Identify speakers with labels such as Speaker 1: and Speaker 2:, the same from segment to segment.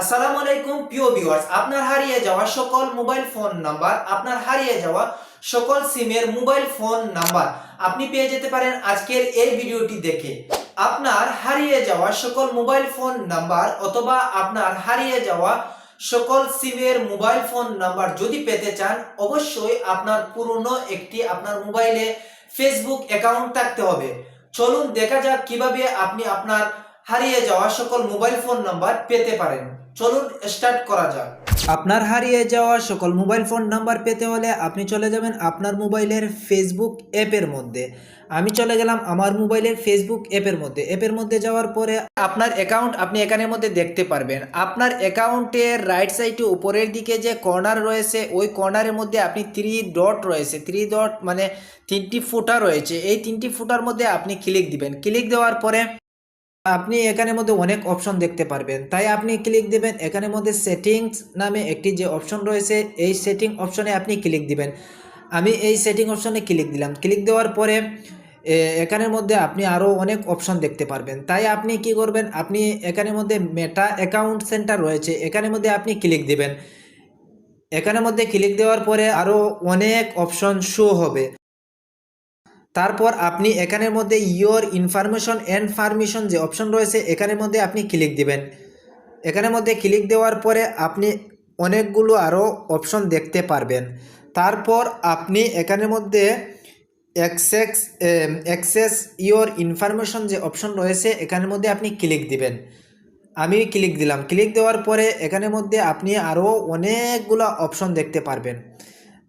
Speaker 1: আসসালামু আলাইকুম, প্রিয় ভিউয়ার্স আপনার হারিয়ে যাওয়া সকল মোবাইল ফোন নাম্বার আপনার হারিয়ে যাওয়া সকল সিমের মোবাইল ফোন নাম্বার আপনি পেয়ে যেতে পারেন আজকের এই ভিডিওটি দেখে। আপনার হারিয়ে যাওয়া সকল মোবাইল ফোন নাম্বার অথবা আপনার হারিয়ে যাওয়া সকল সিমের মোবাইল ফোন নাম্বার যদি পেতে চান, অবশ্যই আপনার পুরনো একটি আপনার মোবাইলে ফেসবুক অ্যাকাউন্ট থাকতে হবে। চলুন দেখা যাক কীভাবে আপনি আপনার হারিয়ে যাওয়া সকল মোবাইল ফোন নাম্বার পেতে পারেন। চলুন স্টার্ট করা যাক। আপনার হারিয়ে যাওয়া সকল মোবাইল ফোন নাম্বার পেতে হলে আপনি চলে যাবেন আপনার মোবাইলের ফেসবুক অ্যাপের মধ্যে। আমি চলে গেলাম আমার মোবাইলের ফেসবুক অ্যাপের মধ্যে। অ্যাপের মধ্যে যাওয়ার পরে আপনার অ্যাকাউন্ট আপনি এখানের মধ্যে দেখতে পারবেন। আপনার অ্যাকাউন্টের রাইট সাইডে উপরের দিকে যে কর্নার রয়েছে, ওই কর্নারের মধ্যে আপনি থ্রি ডট রয়েছে। থ্রি ডট মানে তিনটি ফুটা রয়েছে। এই তিনটি ফুটার মধ্যে আপনি ক্লিক দিবেন। ক্লিক দেওয়ার পরে আপনি এখানের মধ্যে অনেক অপশন দেখতে পারবেন। তাই আপনি ক্লিক দিবেন, এখানের মধ্যে সেটিংস নামে একটি যে অপশন রয়েছে, এই সেটিং অপশনে আপনি ক্লিক দিবেন। আমি এই সেটিং অপশনে ক্লিক দিলাম। ক্লিক দেওয়ার পরে এখানের মধ্যে আপনি আরও অনেক অপশন দেখতে পারবেন। তাই আপনি কি করবেন, আপনি এখানের মধ্যে মেটা অ্যাকাউন্ট সেন্টার রয়েছে, এখানের মধ্যে আপনি ক্লিক দিবেন। এখানের মধ্যে ক্লিক দেওয়ার পরে আরও অনেক অপশন শো হবে। তারপর আপনি এখানের মধ্যে ইয়োর ইনফরমেশন অ্যান্ড পারমিশন যে অপশন রয়েছে, এখানের মধ্যে আপনি ক্লিক দিবেন। এখানের মধ্যে ক্লিক দেওয়ার পরে আপনি অনেকগুলো আরও অপশন দেখতে পারবেন। তারপর আপনি এখানের মধ্যে অ্যাক্সেস অ্যাক্সেস ইয়োর ইনফরমেশন যে অপশন রয়েছে, এখানের মধ্যে আপনি ক্লিক দিবেন। আমি ক্লিক দিলাম। ক্লিক দেওয়ার পরে এখানের মধ্যে আপনি আরও অনেকগুলো অপশন দেখতে পারবেন।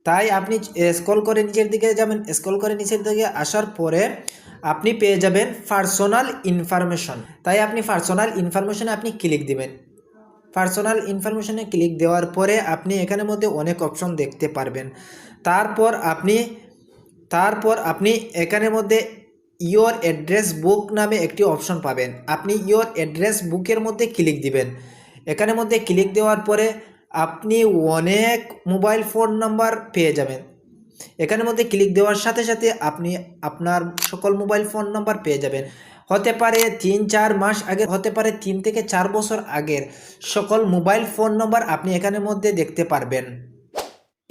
Speaker 1: তাই আপনি স্ক্রল করে নিচের দিকে যাবেন। স্ক্রল করে নিচের দিকে আসার পরে আপনি পেয়ে যাবেন পার্সোনাল ইনফরমেশন তাই আপনি পার্সোনাল ইনফরমেশনে আপনি ক্লিক দিবেন। পার্সোনাল ইনফরমেশনে ক্লিক দেওয়ার পরে আপনি এখানের মধ্যে অনেক অপশন দেখতে পারবেন। তারপর আপনি তারপর আপনি এখানের মধ্যে ইয়োর অ্যাড্রেস বুক নামে একটি অপশন পাবেন। আপনি ইয়োর অ্যাড্রেস বুকের মধ্যে ক্লিক দিবেন। এখানের মধ্যে ক্লিক দেওয়ার পরে আপনি অনেক মোবাইল ফোন নাম্বার পেয়ে যাবেন। এখানের মধ্যে ক্লিক দেওয়ার সাথে সাথে আপনি আপনার সকল মোবাইল ফোন নাম্বার পেয়ে যাবেন। হতে পারে তিন, চার মাস আগে, হতে পারে তিন থেকে চার বছর আগের সকল মোবাইল ফোন নাম্বার আপনি এখানের মধ্যে দেখতে পারবেন।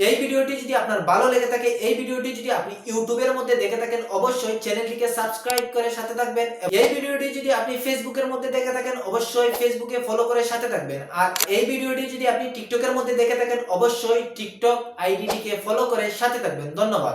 Speaker 1: এই ভিডিওটি যদি আপনার ভালো লেগে থাকে, এই ভিডিওটি যদি আপনি ইউটিউবের মধ্যে দেখে থাকেন, অবশ্যই চ্যানেলটিকে সাবস্ক্রাইব করে সাথে থাকবেন। এই ভিডিওটি যদি আপনি ফেসবুকের মধ্যে দেখে থাকেন, অবশ্যই ফেসবুকে ফলো করে সাথে থাকবেন। আর এই ভিডিওটি যদি আপনি টিকটকের মধ্যে দেখে থাকেন, অবশ্যই টিকটক আইডিটিকে ফলো করে সাথে থাকবেন। ধন্যবাদ।